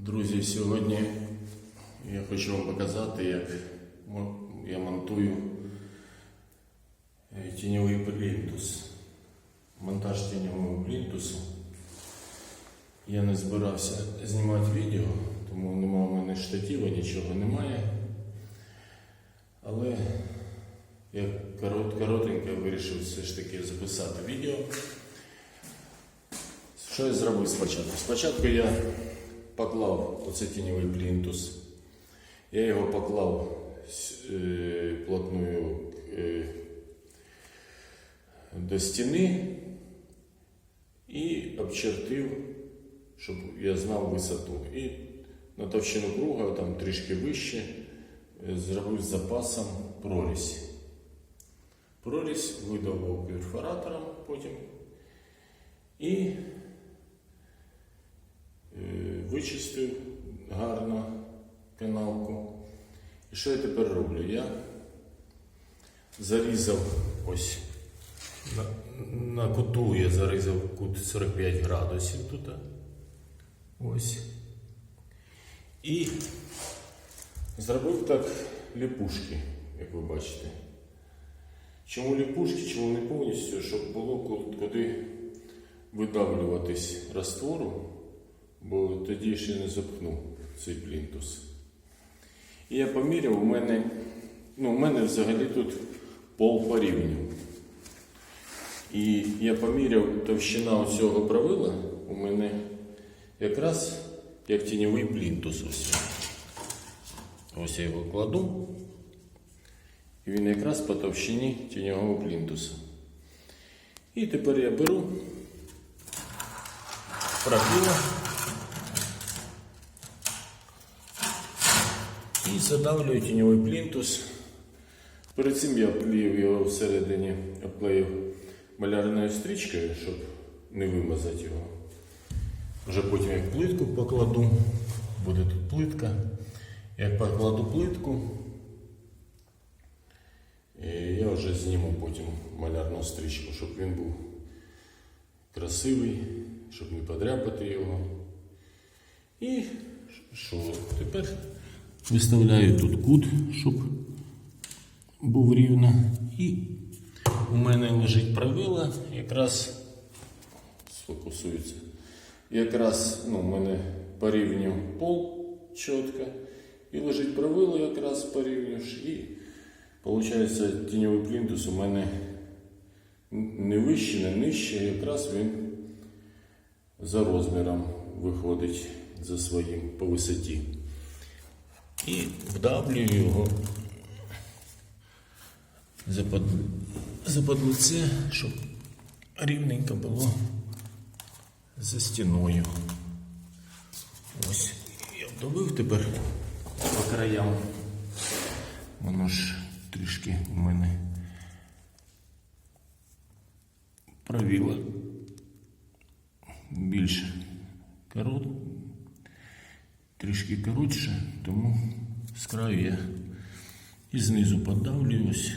Друзі, сьогодні я хочу вам показати, як я монтую е, тіньовий плінтус. Монтаж тіньового плінтусу. Я не збирався знімати відео, тому нема в мене штатива, нічого немає. Але я корот, коротенько вирішив все ж таки записати відео. Що я зробив спочатку? Спочатку я поклав оце тіньовий плінтус. Я його поклав е, плотною е, до стіни і обчертив, щоб я знав висоту. І на товщину круга, там трішки вище, е, зробив з запасом прорізь. Прорізь видавав перфоратором потім і е, вичистив гарно канавку. І що я тепер роблю? Я зарізав ось на, на куту я зарізав кут 45 градусів тут. Ось. І зробив так ліпушки, як ви бачите. Чому ліпушки, чому не повністю, щоб було куди видавлюватись раствору, бо тоді ще не запхну цей плінтус. І я поміряв, у мене, ну, у мене взагалі тут пол по рівню. І я поміряв товщина цього правила у мене якраз як тіньовий плінтус. Ось. ось я його кладу. І він якраз по товщині тіньового плінтуса. І тепер я беру правило і задавлюю тіньовий плінтус. Перед цим я обклеїв його всередині, обклеїв малярною стрічкою, щоб не вимазати його. Вже потім як плитку покладу, буде тут плитка. Як покладу плитку, я вже зніму потім малярну стрічку, щоб він був красивий, щоб не подряпати його. І що? Тепер виставляю тут кут, щоб був рівно. І у мене лежить правило, якраз сфокусується. Якраз ну, у мене порівнюв пол чітко. І лежить правило якраз по рівню ж. І виходить тіньовий плінтус у мене не вище, не нижче, якраз він за розміром виходить за своїм по висоті. І вдавлюю його запад, запад щоб рівненько було за стіною. Ось я вдавив тепер по краям. Воно ж трішки у мене правило більш корот, трішки коротше, тому з краю я і знизу подавлюю ось,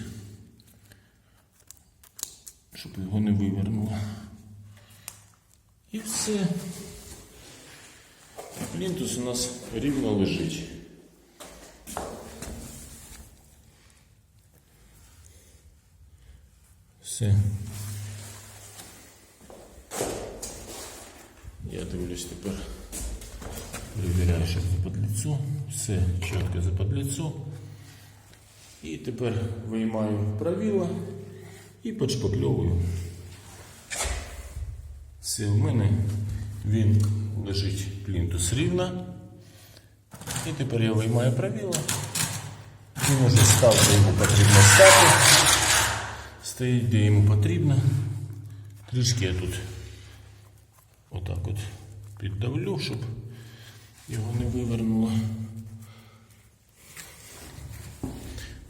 щоб його не вивернуло. І все. Плінтус у нас рівно лежить. Все. Я дивлюсь тепер. Перевіряю, що за подліцо. Все чітко за подліцо. І тепер виймаю правило і подшпакльовую. Все, в мене він лежить плінтус рівно. І тепер я виймаю правило. Він уже став, де йому потрібно стати. Стоїть, де йому потрібно. Трішки я тут отак от піддавлю, щоб його не вивернуло.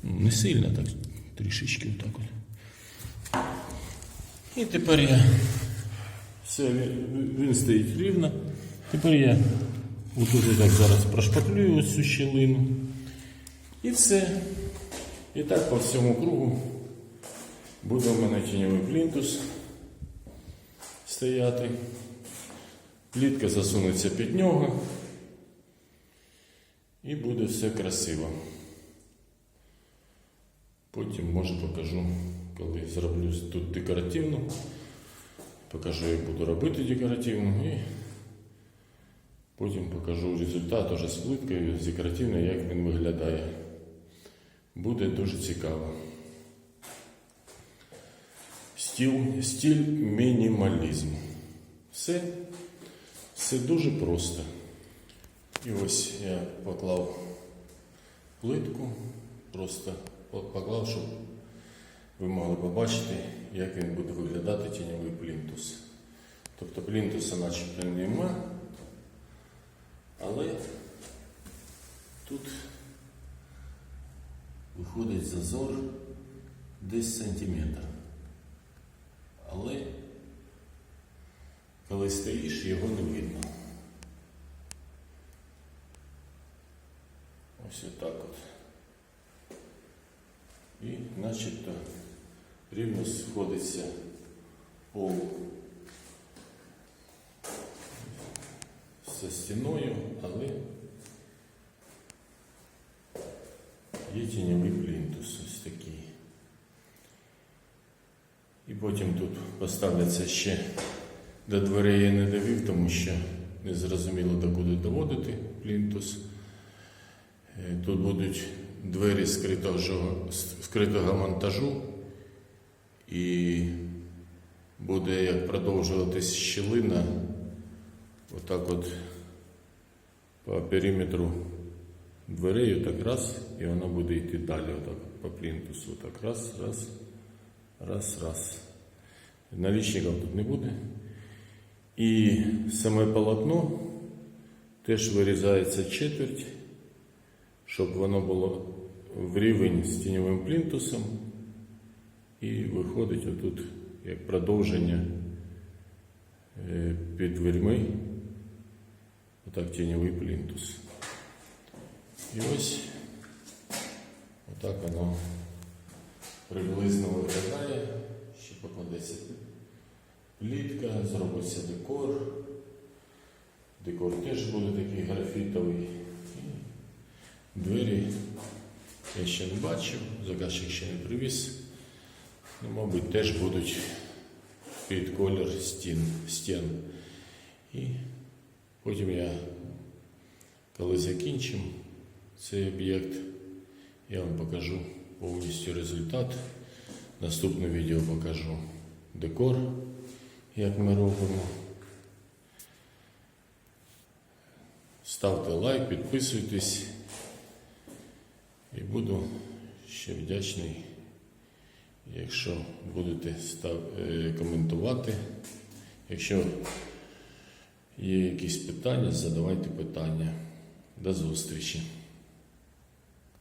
Ну, Не сильно, так трішечки отак от. І тепер я все, він стоїть рівно. Тепер я отут так зараз прошпаклюю ось цю щілину. І все. І так по всьому кругу буде в мене тіньовий плінтус стояти. Плітка засунеться під нього. І буде все красиво. Потім, може, покажу, коли зроблю тут декоративну. Покажу, як буду робити декоративну і потім покажу результат уже з плиткою, з декоративною, як він виглядає. Буде дуже цікаво. Стіл, стиль мінімалізм. Все, все дуже просто. І ось я поклав плитку, просто поклав, щоб ви могли побачити, як він буде виглядати тіньовий плінтус. Тобто плінтуса начебто нема, але тут виходить зазор десь сантиметр. Але коли стоїш, його не видно. Ось отак от. І начебто рівно сходиться пол зі стіною, але є тіньовий плінтус ось такий. І потім тут поставляться ще до дверей я не довів, тому що не зрозуміло, до доводити плінтус. Е, Тут будуть двері скритого, скритого монтажу, і буде як продовжуватись щілина, отак от по периметру дверей, отак раз, і воно буде йти далі, отак по плінтусу. Отак раз, раз, раз, раз. Налічників тут не буде. І саме полотно теж вирізається четверть щоб воно було в рівень з тіньовим плінтусом і виходить отут як продовження е, під дверьми, отак тіньовий плінтус. І ось отак воно приблизно виглядає, ще покладеться плітка, зробиться декор. Декор теж буде такий графітовий. Двері я ще не бачив, заказчик ще не привіз. Ну, мабуть, теж будуть під колір стін, стін. І потім я, коли закінчимо цей об'єкт, я вам покажу повністю результат. Наступне відео покажу декор, як ми робимо. Ставте лайк, підписуйтесь. Буду ще вдячний, якщо будете став, е, коментувати. Якщо є якісь питання, задавайте питання. До зустрічі.